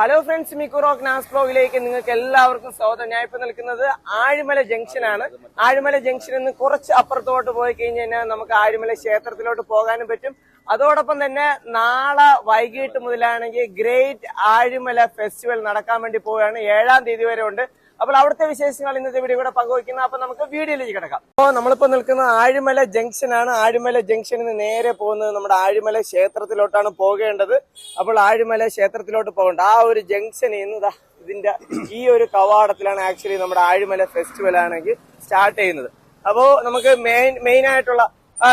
Hello friends മിക്കുറോക്ക് നാസ് ബ്ലോഗിലേക്ക് നിങ്ങൾക്ക് എല്ലാവർക്കും സ്വാഗതം. ഞാൻ ഇപ്പൊ നിൽക്കുന്നത് ആഴിമല ജംഗ്ഷനാണ് ആഴിമല ജംഗ്ഷനിൽ നിന്ന് കുറച്ച് അപ്പുറത്തോട്ട് പോയി കഴിഞ്ഞ് കഴിഞ്ഞാൽ നമുക്ക് ആഴിമല ക്ഷേത്രത്തിലോട്ട് പോകാനും പറ്റും. അതോടൊപ്പം തന്നെ നാളെ വൈകിട്ട് മുതലാണെങ്കിൽ ഗ്രേറ്റ് ആഴിമല ഫെസ്റ്റിവൽ നടക്കാൻ വേണ്ടി പോവുകയാണ്. ഏഴാം തീയതി വരെ ഉണ്ട്. അപ്പോൾ അവിടുത്തെ വിശേഷങ്ങൾ ഇന്നത്തെ വീഡിയോ കൂടെ പങ്കുവയ്ക്കുന്നത് അപ്പൊ നമുക്ക് വീഡിയോയിലേക്ക് കിടക്കാം. അപ്പോൾ നമ്മളിപ്പോ നിൽക്കുന്ന ആഴിമല ജംഗ്ഷൻ ആണ്. ആഴിമല ജംഗ്ഷനിൽ നിന്ന് നേരെ പോകുന്നത് നമ്മുടെ ആഴിമല ക്ഷേത്രത്തിലോട്ടാണ് പോകേണ്ടത്. അപ്പോൾ ആഴിമല ക്ഷേത്രത്തിലോട്ട് പോകേണ്ട. ആ ഒരു ജംഗ്ഷനിൽ നിന്ന് ഇതിന്റെ ഈ ഒരു കവാടത്തിലാണ് ആക്ച്വലി നമ്മുടെ ആഴിമല ഫെസ്റ്റിവൽ ആണെങ്കിൽ സ്റ്റാർട്ട് ചെയ്യുന്നത്. അപ്പോ നമുക്ക് മെയിൻ മെയിൻ ആയിട്ടുള്ള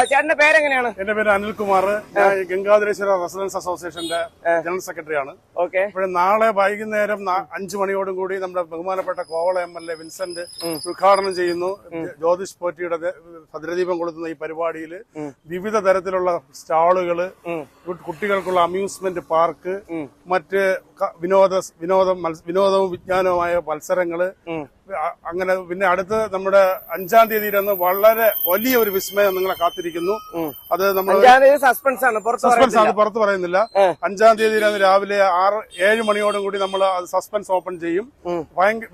ചേട്ടന്റെ പേരെങ്ങനെയാണ്? എന്റെ പേര് അനിൽകുമാർ. ഞാൻ ഗംഗാധരേശ്വര റെസിഡൻസ് അസോസിയേഷന്റെ ജനറൽ സെക്രട്ടറി ആണ് ഓക്കെ. അപ്പോഴും നാളെ വൈകുന്നേരം അഞ്ചു മണിയോടും കൂടി നമ്മുടെ ബഹുമാനപ്പെട്ട കോവള എം എൽ എ വിൻസെന്റ് ഉദ്ഘാടനം ചെയ്യുന്നു. ജ്യോതിഷ് പോറ്റിയുടെ ഭദ്രദീപം കൊളുത്തുന്ന ഈ പരിപാടിയിൽ വിവിധ തരത്തിലുള്ള സ്റ്റാളുകൾ കുട്ടികൾക്കുള്ള അമ്യൂസ്മെന്റ് പാർക്ക് മറ്റ് വിനോദ വിനോദം വിനോദവും വിജ്ഞാനവുമായ മത്സരങ്ങൾ അങ്ങനെ പിന്നെ അടുത്ത് നമ്മുടെ അഞ്ചാം തീയതിയിലന്ന് വളരെ വലിയ ഒരു വിസ്മയം നിങ്ങളെ കാത്തിരിക്കുന്നു. അത് നമ്മൾ സസ്പെൻസ് ആണ് പുറത്ത് സസ്പെൻസ് ആണ്. പുറത്ത് പറയുന്നില്ല. അഞ്ചാം തീയതി രാവിലെ ആറ് ഏഴ് മണിയോടും കൂടി നമ്മൾ സസ്പെൻസ് ഓപ്പൺ ചെയ്യും. ഭയങ്കര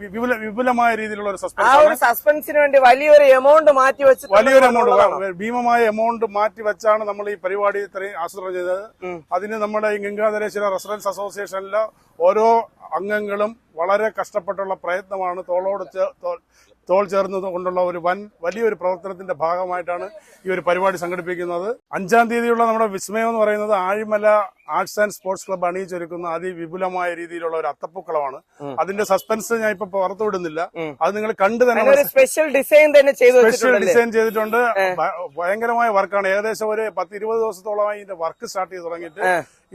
വിപുലമായ രീതിയിലുള്ള ഒരു സസ്പെൻസ് സസ്പെൻസിന് വേണ്ടി വലിയൊരു എമൗണ്ട് മാറ്റി വെച്ച് വലിയൊരു എമൗണ്ട് ഭീമമായ എമൗണ്ട് മാറ്റി വെച്ചാണ് നമ്മൾ ഈ പരിപാടി ഇത്രയും ആസൂത്രണം ചെയ്തത്. അതിന് നമ്മുടെ ഈ ഗംഗാധരേശ്വര റെസിഡൻസ് അസോസിയേഷനിലെ ഓരോ അംഗങ്ങളും വളരെ കഷ്ടപ്പെട്ടുള്ള പ്രയത്നമാണ് തോളോട് തോൾ ചേർന്നത് കൊണ്ടുള്ള ഒരു വൻ വലിയൊരു പ്രവർത്തനത്തിന്റെ ഭാഗമായിട്ടാണ് ഈ ഒരു പരിപാടി സംഘടിപ്പിക്കുന്നത്. അഞ്ചാം തീയതിയുള്ള നമ്മുടെ വിസ്മയം എന്ന് പറയുന്നത് Azhimala arts and sports club അണിയിച്ചൊരുക്കുന്ന അതിവിപുലമായ രീതിയിലുള്ള ഒരു അത്തപ്പൂക്കളമാണ്. അതിന്റെ സസ്പെൻസ് ഞാൻ ഇപ്പൊ പുറത്തു വിടുന്നില്ല അത് നിങ്ങൾ കണ്ടു തന്നെ സ്പെഷ്യൽ ഡിസൈൻ തന്നെ ചെയ്തു സ്പെഷ്യൽ ഡിസൈൻ ചെയ്തിട്ടുണ്ട്. ഭയങ്കരമായ വർക്കാണ്. ഏകദേശം ഒരു പത്ത് ഇരുപത് ദിവസത്തോളമായി ഇതിന്റെ വർക്ക് സ്റ്റാർട്ട് ചെയ്ത് തുടങ്ങിയിട്ട്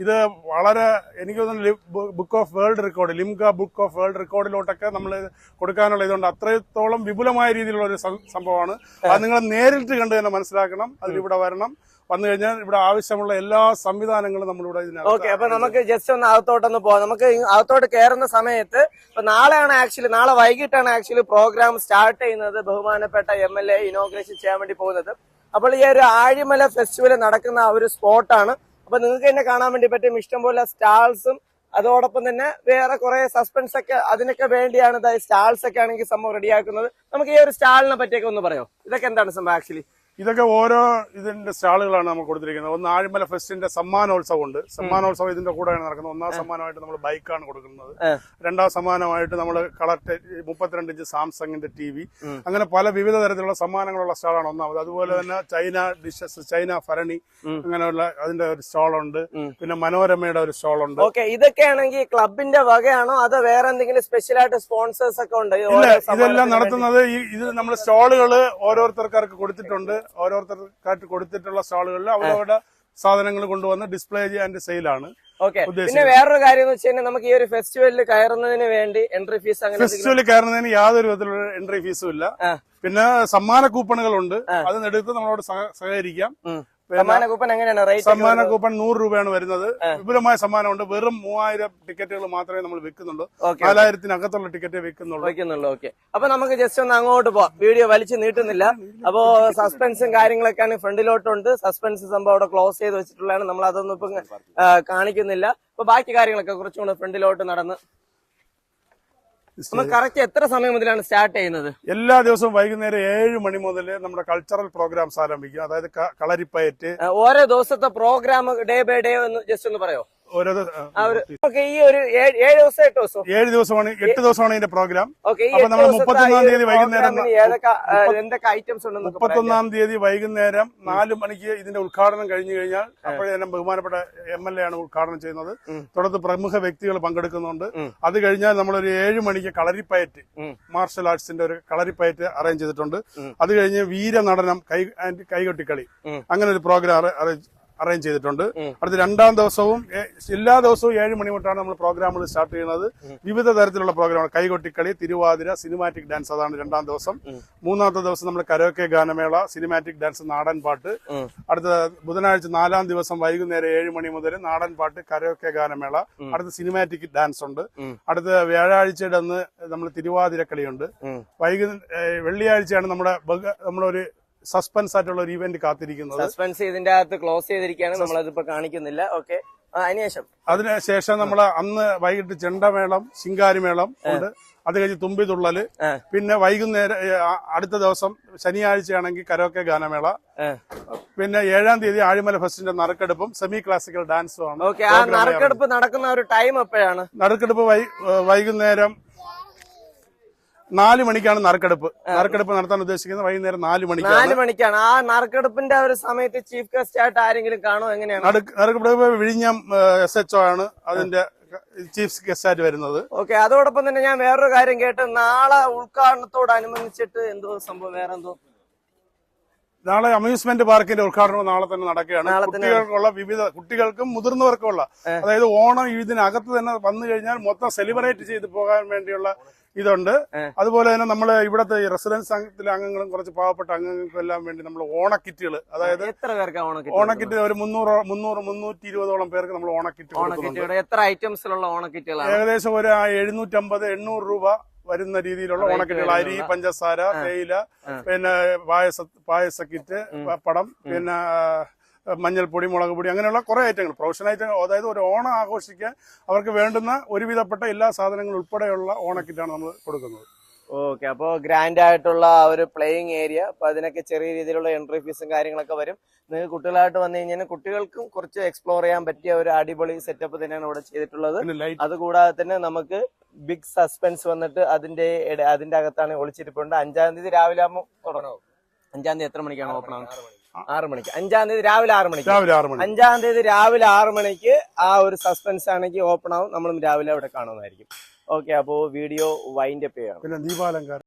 ഇത് വളരെ എനിക്ക് തോന്നുന്നു book of world record Limca book of world റെക്കോർഡിലോട്ടൊക്കെ നമ്മൾ കൊടുക്കാനുള്ള ഇതുണ്ട്. അത്രത്തോളം വിപുലമായ രീതിയിലുള്ള ഒരു സംഭവമാണ്. അത് നിങ്ങൾ നേരിട്ട് കണ്ട് തന്നെ മനസ്സിലാക്കണം. അതിലിവിടെ വരണം. വന്നു കഴിഞ്ഞാൽ ഇവിടെ ആവശ്യമുള്ള എല്ലാ സംവിധാനങ്ങളും നമ്മളിവിടെ ഓക്കെ അപ്പൊ നമുക്ക് ജസ്റ്റ് ഒന്ന് അകത്തോട്ടൊന്ന് പോവാം. നമുക്ക് അകത്തോട്ട് കയറുന്ന സമയത്ത് ഇപ്പൊ നാളെയാണ് ആക്ച്വലി നാളെ വൈകിട്ടാണ് ആക്ച്വലി പ്രോഗ്രാം സ്റ്റാർട്ട് ചെയ്യുന്നത് ബഹുമാനപ്പെട്ട എം എൽ എ ഇനോഗ്രേഷൻ ചെയ്യാൻ വേണ്ടി പോകുന്നത്. അപ്പോൾ ഈ ഒരു ആഴിമല ഫെസ്റ്റിവൽ നടക്കുന്ന ആ ഒരു സ്പോട്ടാണ് അപ്പൊ നിങ്ങൾക്ക് തന്നെ കാണാൻ വേണ്ടി പറ്റും. ഇഷ്ടംപോലെ സ്റ്റാൾസും അതോടൊപ്പം തന്നെ വേറെ കുറെ സസ്പെൻസ് ഒക്കെ അതിനൊക്കെ വേണ്ടിയാണ് സ്റ്റാൾസ് ഒക്കെ ആണെങ്കിൽ സംഭവം റെഡിയാക്കുന്നത് നമുക്ക് ഈ ഒരു സ്റ്റാളിനെ പറ്റിയൊക്കെ ഒന്ന് പറയോ. ഇതൊക്കെ എന്താണ് സംഭവം ആക്ച്വലി ഇതൊക്കെ ഓരോ ഇതിന്റെ സ്റ്റാളുകളാണ് നമ്മൾ കൊടുത്തിരിക്കുന്നത്. ഒന്ന് ആഴിമല ഫെസ്റ്റിന്റെ സമ്മാനോത്സവം ഉണ്ട് സമ്മാനോത്സവം ഇതിന്റെ കൂടെയാണ് നടക്കുന്നത്. ഒന്നാം സമ്മാനമായിട്ട് നമ്മൾ ബൈക്കാണ് കൊടുക്കുന്നത്. രണ്ടാം സമ്മാനമായിട്ട് നമ്മൾ കളർ മുപ്പത്തിരണ്ട് ഇഞ്ച് സാംസങ്ങിന്റെ ടി വി. അങ്ങനെ പല വിവിധ തരത്തിലുള്ള സമ്മാനങ്ങളുള്ള സ്റ്റാളാണ് ഒന്നാമത്. അതുപോലെ തന്നെ ചൈന ഡിഷസ് ചൈന ഭരണി അങ്ങനെയുള്ള അതിന്റെ ഒരു സ്റ്റാളുണ്ട്. പിന്നെ മനോരമയുടെ ഒരു സ്റ്റാളുണ്ട്. ഓക്കെ ഇതൊക്കെയാണെങ്കിൽ ക്ലബിന്റെ വകയാണോ? അതോ വേറെ എന്തെങ്കിലും സ്പെഷ്യൽ ആയിട്ട് സ്പോൺസേഴ്സ് ഒക്കെ ഉണ്ട്? ഇതെല്ലാം നടത്തുന്നത് ഈ ഇത് നമ്മൾ സ്റ്റാളുകൾ ഓരോരുത്തർക്കാർക്ക് കൊടുത്തിട്ടുണ്ട്. ഓരോരുത്തർക്കായിട്ട് കൊടുത്തിട്ടുള്ള സ്റ്റാളുകളിൽ അവരവരുടെ സാധനങ്ങൾ കൊണ്ടുവന്ന് ഡിസ്പ്ലേ ആൻഡ് സെയിലാണ് ഓക്കെ. പിന്നെ. വേറൊരു കാര്യം എന്ന് വെച്ച് കഴിഞ്ഞാൽ നമുക്ക് ഈ ഒരു ഫെസ്റ്റിവലിൽ കയറുന്നതിന് വേണ്ടി എൻട്രി ഫീസ് അങ്ങനെ ഫെസ്റ്റിവലിൽ കയറുന്നതിന് യാതൊരു വിധത്തിലുള്ള എൻട്രി ഫീസും ഇല്ല. പിന്നെ സമ്മാന കൂപ്പണുകളുണ്ട് അതിനെടുത്ത് നമ്മളോട് സഹ- സഹകരിക്കാം. ഉം. പിന്നെ സമ്മാന കൂപ്പൺ എങ്ങനെയാണ് റേറ്റ് സമ്മാന കൂപ്പൺ നൂറ് രൂപയാണ് വരുന്നത്. വിപുലമായ സമ്മാനമുണ്ട്. വെറും മൂവായിരം ടിക്കറ്റുകൾ മാത്രമേ നമ്മൾ വിൽക്കുന്നുള്ളൂ. നാലായിരത്തിനകത്തുള്ള ടിക്കറ്റ് വിൽക്കുന്നുള്ളൂ. വയ്ക്കുന്നുള്ളൂ ഓക്കെ. അപ്പൊ നമുക്ക് ജസ്റ്റ് ഒന്ന് അങ്ങോട്ട് പോവാം. വീഡിയോ വലിച്ചു നീട്ടുന്നില്ല. അപ്പോ സസ്പെൻസും കാര്യങ്ങളൊക്കെയാണ് ഫ്രണ്ടിലോട്ടുണ്ട്. സസ്പെൻസ് സംഭവം അവിടെ ക്ലോസ് ചെയ്ത് വെച്ചിട്ടുള്ളതാണ്. നമ്മൾ അതൊന്നും ഇപ്പൊ കാണിക്കുന്നില്ല. അപ്പൊ ബാക്കി കാര്യങ്ങളൊക്കെ കുറച്ചും കൂടെ ഫ്രണ്ടിലോട്ട് നടന്ന് കറക്റ്റ് എത്ര സമയം മുതലാണ് സ്റ്റാർട്ട് ചെയ്യുന്നത്? എല്ലാ ദിവസവും വൈകുന്നേരം ഏഴ് മണി മുതൽ നമ്മുടെ കൾച്ചറൽ പ്രോഗ്രാംസ് ആരംഭിക്കും അതായത് കളരിപ്പയറ്റ്. ഓരോ ദിവസത്തെ പ്രോഗ്രാം ഡേ ബൈ ഡേ ഒന്ന് ജസ്റ്റ് ഒന്ന് പറയോ? ഓരോ ഈ ഒരു ഏഴ് ദിവസം എട്ട് ദിവസം. ഏഴ് ദിവസമാണ് എട്ട് ദിവസമാണ് ഇതിന്റെ പ്രോഗ്രാം അപ്പൊ നമ്മൾ മുപ്പത്തൊന്നാം തീയതി വൈകുന്നേരം എന്തൊക്കെ ഐറ്റംസ് ഉണ്ട് മുപ്പത്തൊന്നാം തീയതി വൈകുന്നേരം നാല് മണിക്ക് ഇതിന്റെ ഉദ്ഘാടനം കഴിഞ്ഞു കഴിഞ്ഞാൽ അപ്പോഴേ തന്നെ ബഹുമാനപ്പെട്ട എം എൽ എ ആണ് ഉദ്ഘാടനം ചെയ്യുന്നത്. തുടർന്ന് പ്രമുഖ വ്യക്തികൾ പങ്കെടുക്കുന്നുണ്ട്. അത് കഴിഞ്ഞാൽ നമ്മളൊരു ഏഴ് മണിക്ക് കളരിപ്പയറ്റ്. മാർഷൽ ആർട്സിന്റെ ഒരു കളരിപ്പയറ്റ് അറേഞ്ച് ചെയ്തിട്ടുണ്ട്. അത് കഴിഞ്ഞ് വീരനടനം കൈ കൈകൊട്ടിക്കളി. അങ്ങനെ ഒരു പ്രോഗ്രാം അറേഞ്ച് ചെയ്തിട്ടുണ്ട്. അടുത്ത രണ്ടാം ദിവസവും എല്ലാ ദിവസവും ഏഴ് മണി തൊട്ടാണ് നമ്മൾ പ്രോഗ്രാമുകൾ സ്റ്റാർട്ട് ചെയ്യുന്നത്. വിവിധ തരത്തിലുള്ള പ്രോഗ്രാമുകൾ കൈകൊട്ടിക്കളി തിരുവാതിര സിനിമാറ്റിക് ഡാൻസ് അതാണ് രണ്ടാം ദിവസം. മൂന്നാമത്തെ ദിവസം നമ്മൾ കരോക്കെ ഗാനമേള സിനിമാറ്റിക് ഡാൻസ് നാടൻ പാട്ട്. അടുത്ത ബുധനാഴ്ച നാലാം ദിവസം വൈകുന്നേരം ഏഴ് മണി മുതൽ നാടൻ പാട്ട് കരോക്കെ ഗാനമേള. അടുത്ത സിനിമാറ്റിക് ഡാൻസ് ഉണ്ട്. അടുത്ത വ്യാഴാഴ്ചയുടെ അന്ന് നമ്മൾ തിരുവാതിര വൈകുന്നേരം. വെള്ളിയാഴ്ചയാണ് നമ്മുടെ നമ്മളൊരു സസ്പെൻസ് ആയിട്ടുള്ള ഒരു ഇവന്റ് കാത്തിരിക്കുന്നത്. സസ്പെൻസ് ഇതിന്റെ അകത്ത് ക്ലോസ് ചെയ്തിരിക്കുകയാണ്. നമ്മളതിപ്പോ കാണിക്കുന്നില്ല. ഓക്കെ അതിനുശേഷം അതിനുശേഷം നമ്മൾ അന്ന് വൈകിട്ട് ചെണ്ടമേളം ശിങ്കാരിമേളം ഉണ്ട്. അത് കഴിഞ്ഞ് തുമ്പി തുള്ളൽ പിന്നെ വൈകുന്നേരം അടുത്ത ദിവസം ശനിയാഴ്ചയാണെങ്കിൽ കരോക്കെ ഗാനമേള. പിന്നെ ഏഴാം തീയതി ആഴിമല ഫെസ്റ്റിന്റെ നറുക്കെടുപ്പും സെമി ക്ലാസിക്കൽ ഡാൻസും ആണ്. നറുക്കെടുപ്പ് നടക്കുന്ന ഒരു ടൈം എപ്പോഴാണ്? നറുക്കെടുപ്പ് വൈകുന്നേരം നാല് മണിക്കാണ് നറുക്കെടുപ്പ്. നറുക്കെടുപ്പ് നടത്താൻ ഉദ്ദേശിക്കുന്നത് വൈകുന്നേരം നാല് മണിക്കാണ്. നാല് മണിക്കാണ്. ആ നറുക്കെടുപ്പിന്റെ ആ ഒരു സമയത്ത് ചീഫ് ഗസ്റ്റ് ആയിട്ട് ആരെങ്കിലും കാണോ എങ്ങനെയാണ്? നറുക്കെടുപ്പ് വിഴിഞ്ഞം എസ് എച്ച് ആണ് അതിന്റെ ചീഫ് ഗസ്റ്റ് ആയിട്ട് വരുന്നത്. ഓക്കെ അതോടൊപ്പം തന്നെ ഞാൻ വേറൊരു കാര്യം കേട്ട് നാളെ ഉദ്ഘാടനത്തോടനുബന്ധിച്ചിട്ട് എന്തോ സംഭവം വേറെ എന്തോ നാളെ അമ്യൂസ്മെന്റ് പാർക്കിന്റെ ഉദ്ഘാടനം നാളെ തന്നെ നടക്കുകയാണ്. കുട്ടികൾക്കുള്ള വിവിധ കുട്ടികൾക്കും മുതിർന്നവർക്കുമുള്ള അതായത് ഓണം ഇതിനകത്ത് തന്നെ വന്നു കഴിഞ്ഞാൽ മൊത്തം സെലിബ്രേറ്റ് ചെയ്ത് പോകാൻ വേണ്ടിയുള്ള ഇതുണ്ട്. അതുപോലെ തന്നെ നമ്മൾ ഇവിടത്തെ റെസിഡൻസ് അംഗത്തിലെ അംഗങ്ങളും കുറച്ച് പാവപ്പെട്ട അംഗങ്ങൾക്കും എല്ലാം വേണ്ടി നമ്മൾ ഓണക്കിറ്റുകൾ അതായത് എത്ര പേർക്ക് ഓണക്കിറ്റ് ഒരു മുന്നൂറ് മുന്നൂറ് മുന്നൂറ്റി ഇരുപതോളം പേർക്ക് നമ്മൾ ഓണക്കിറ്റ് എത്ര ഐറ്റംസിലുള്ള ഓണക്കിറ്റുകൾ ഏകദേശം ഒരു എഴുന്നൂറ്റമ്പത് എണ്ണൂറ് രൂപ വരുന്ന രീതിയിലുള്ള ഓണക്കിറ്റുകൾ അരി പഞ്ചസാര തേയില പിന്നെ പായസ പായസ കിറ്റ് പപ്പടം പിന്നെ മഞ്ഞൾപൊടി മഞ്ഞൾപ്പൊടി മുളക് പൊടി അങ്ങനെയുള്ള കുറെ ഐറ്റങ്ങൾ. പ്രൊഫഷണൽ ഐറ്റങ്ങൾ. അതായത് ഒരു ഓണം ആഘോഷിക്കാൻ അവർക്ക് വേണ്ടുന്ന ഒരുവിധപ്പെട്ട എല്ലാ സാധനങ്ങളും ഉൾപ്പെടെയുള്ള ഓണക്കിറ്റാണ് നമ്മൾ കൊടുക്കുന്നത്. ഓക്കെ. അപ്പോൾ ഗ്രാൻഡ് ആയിട്ടുള്ള ആ ഒരു പ്ലേയിങ് ഏരിയ. അപ്പൊ അതിനൊക്കെ ചെറിയ രീതിയിലുള്ള എൻട്രി ഫീസും കാര്യങ്ങളൊക്കെ വരും. നിങ്ങൾക്ക് കുട്ടികളായിട്ട് വന്നു കഴിഞ്ഞാൽ കുട്ടികൾക്കും കുറച്ച് എക്സ്പ്ലോർ ചെയ്യാൻ പറ്റിയ ഒരു അടിപൊളി സെറ്റപ്പ് തന്നെയാണ് ഇവിടെ ചെയ്തിട്ടുള്ളത്. അതുകൂടാതെ തന്നെ നമുക്ക് ബിഗ് സസ്പെൻസ് വന്നിട്ട് അതിന്റെ അതിന്റെ അകത്താണ് ഒളിച്ചിരിപ്പുണ്ട് അഞ്ചാം തീയതി രാവിലെ ആകുമ്പോൾ തുടങ്ങും അഞ്ചാം തീയതി എത്ര മണിക്കാണ് ഓപ്പൺ ആവുന്നത്? ആറ് മണിക്ക്. അഞ്ചാം തീയതി രാവിലെ ആറ് മണിക്ക്. രാവിലെ ആറ് മണി. അഞ്ചാം തീയതി രാവിലെ ആറ് മണിക്ക് ആ ഒരു സസ്പെൻസ് ആണെങ്കിൽ ഓപ്പൺ ആവും. നമ്മളും രാവിലെ അവിടെ കാണുന്നതായിരിക്കും. ഓക്കെ അപ്പോ വീഡിയോ വൈൻഡപ്പ് ചെയ്യണം. പിന്നെ ദീപാലങ്കാരം.